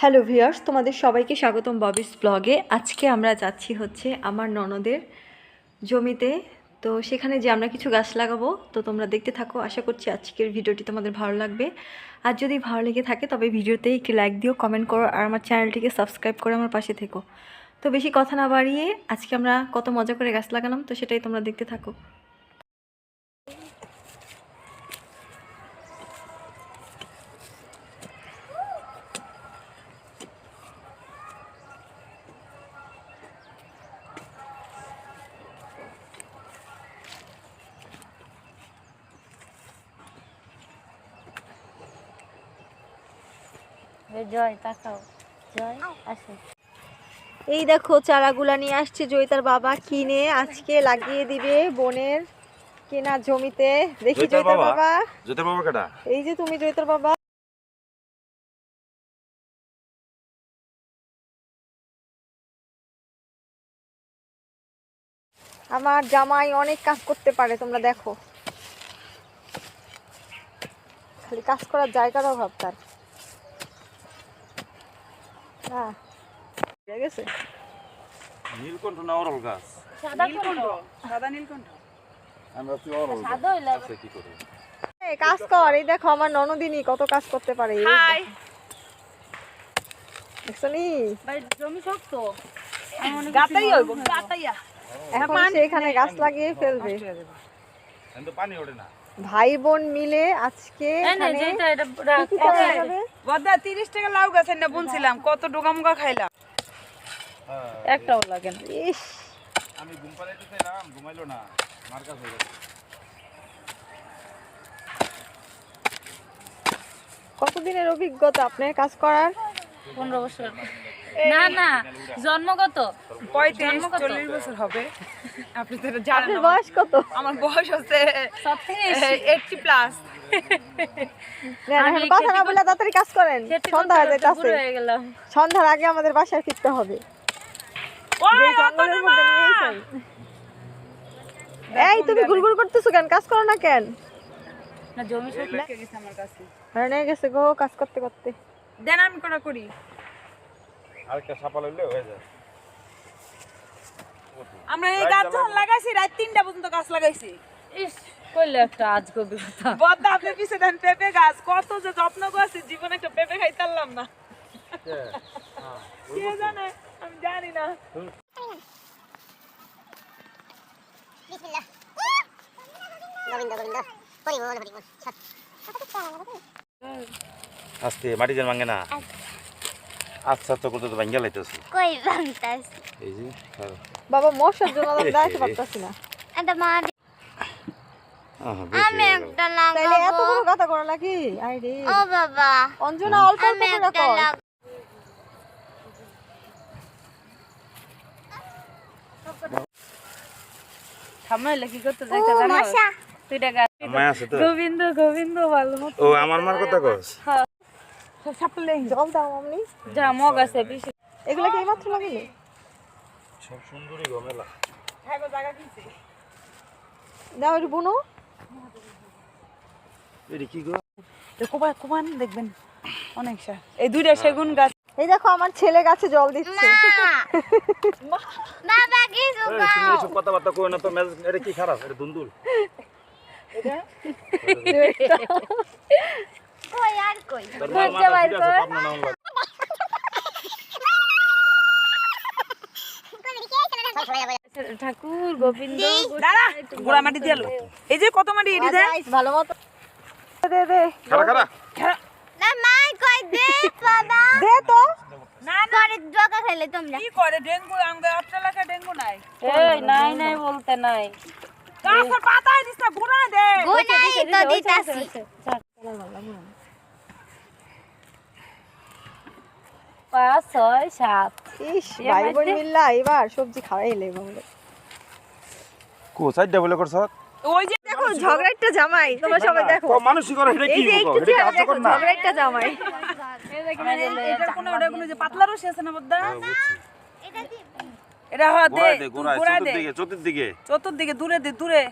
Hello viewers তোমাদের সবাইকে স্বাগতম ববিস ব্লগে আজকে আমরা যাচ্ছি হচ্ছে আমার ননদের জমিতে। তো সেখানে যে আমরা কিছু গাছ লাগাবো, তো তোমরা দেখতে থাকো। আশা করছি আজকের ভিডিওটি তোমাদের ভালো লাগবে। আর যদি ভালো লেগে থাকে, তবে ভিডিওতে একটি লাইক দিও কমেন্ট করো, আর আমার চ্যানেলটিকে সাবস্ক্রাইব করে আমার পাশে থেকো। তো বেশি কথা না বাড়িয়ে, আজকে আমরা কত মজা করে গাছ লাগালাম, তো সেটাই তোমরা দেখতে থাকো। জয় তাকাও। জয় আসো। এই দেখো চারাগুলা নিয়ে আসছে জয়িতার বাবা কিনে আজকে লাগিয়ে দিবে বোনের কেনা জমিতে। দেখি জয়িতার জয়িতার বাবা? জোতের বাবা কেটা এই যে তুমি জয়িতার বাবা। আমার জামাই অনেক কাজ করতে পারে তোমরা দেখো। খালি কাজ করার জায়গার অভাব তার। হ্যাঁ ঠিক নীলকণ্ঠ না অরল গাছ? সাদা নীলকণ্ঠ আমরা কি অরল সাদা হইলে আছে কি করে এই কাজ কর এই দেখো আমার ননদিনী কত কাজ করতে পারে হাই। দেখছ ভাই জমি শক্ত গাতাই হইব। গাতাইয়া এখন সে এখানে গাছ লাগিয়ে ফেলবে। এখন পানি ওঠে না। ভাই বোন মিলে আজকে নে? বদা 30 টাকা লাউ গাছ এনে বুনছিলাম কত ডোগা মুগা খাইলাম একটাও লাগে না। ইস। আমি ঘুম পাড়াইতে চাইলাম ঘুমাইলো না মার কাছে হয়ে গেছে। কতদিনের অভিজ্ঞতা আপনার কাজ করার? পনেরো বছর। না না জন্মগত। 35 40 বছর হবে। আপনি তো জানেন আপনার বয়স কত? আমার বয়স হচ্ছে সব 80 প্লাস না, না, আমি এখন কথা না বলে তাড়াতাড়ি কাজ করেন। সন্ধ্যা হয়ে যাইতেছে। বুড়ো হয়ে গেলাম। সন্ধ্যার আগে আমাদের বাসায় ফিরতে হবে। এই তুমি গুড়গুড় করতেছো কেন? কাজ করো না কেন? না জমি শক্ত গেছে আমার কাছে। হ্যাঁ গেছে গো কাজ করতে করতে। দেন আমি করা করি? আরেকটা সাপা লইলে হয়ে যায়। আমরা এই গাছ যখন লাগাইছি রাত তিনটা পর্যন্ত গাছ লাগাইছি। ইস কইলে একটা আজ কবি কথা বদা আপনি পিছে দেন পেঁপে গাছ। কত যে যত্ন করছি জীবনে একটা পেঁপে খাইতারলাম না। কে? জানে? আমি জানি না। বিসমিল্লাহ। গোবিন্দ গোবিন্দ। পরিমল পরিমল আজকে মাটি যেন ভাঙে না। আচ্ছা। তো করতে তো ভাঙ্গা লাইতেছে। কই বাংতাস এই যে খারাপ। বাবা মশার জন্য আমি দাঁড়াতে পারতাছি না। এটা মা আমি। একটা তাইলে এত বড় কথা করো নাকি আরে ও বাবা। অঞ্জনা অল্প অল্প আমি করে একটা কর। লাগাবো থামাইলে কি করতে যাইতে জানো? গোবিন্দ গোবিন্দ ভালো ও আমার মার কথা কস। জল দাও মামনি। যা মগ আছে পিছে এগুলো কি এইমাত্র লাগাইলে সব সুন্দরী গমেলা। দাও একটু বুনো। এটি কি গো? কোবা কোবান দেখবেন। অনেক সা এই দুইটা সেগুন গাছ। এই দেখো আমার ছেলে গাছে জল দিচ্ছে। বাবা কি তুমি এসব কথাবার্তা কই না তো মেজাজ এটা কি খারাপ? এটা দুন্দুল। কই আর কই? তোর মার মাথা ঠিক আছে পাবনা নাম লাগে ঠাকুর গোবিন্দ দাঁড়া। গোড়া মাটি দিয়ে আলো। এই যে কত মাটি এটি দেয় ভালো মতো। দে দে। খারা খারা না মাই কই দে বাবা। দে তো। না করে জগা খেলে তোমরা। কি করে? ডেঙ্গু আমাদের আটটা এলাকা ডেঙ্গু নাই। এই নাই নাই বলতে নাই। গাছের পাতায় দিস না গোড়া দে। গোনাই তো দিতাছি। পাঁচ ছয় সাত। ইস ভাই বোন মিল্লা এবার সবজি খাওয়াই এলে বাবুরে কো সাইডটা করছ? ওই যে দেখো ঝগড়াটা জামাই। তোমরা সবাই দেখো। মানুষই করে? এটা কি এই যে গো? একটু এটা চেহারা কর না? ঝগড়াটা জামাই। এটার কোনো ওটা কোনো যে পাতলা রসি আছে না বদ্দা? এটা দি এটা হওয়া দে গোড়ায় দে তুই গোড়ায় গোড়ায় দে। চতুর্দিকে দূরে দে দূরে।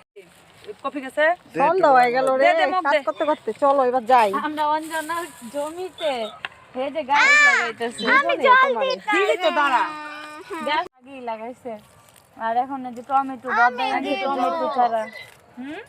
কফি গেছে? সন্ধ্যা হয়ে গেল রে দে, দে, মুখ কাজ করতে করতে। চলো এবার যাই। আমরা অঞ্জনার জমিতে এই যে গাছ লাগাইতেছে আমি জল দিতে তো দাঁড়া। গাছ আগেই লাগাইছে। আর এখন যে টমেটো টমেটো ছাড়া। হুম?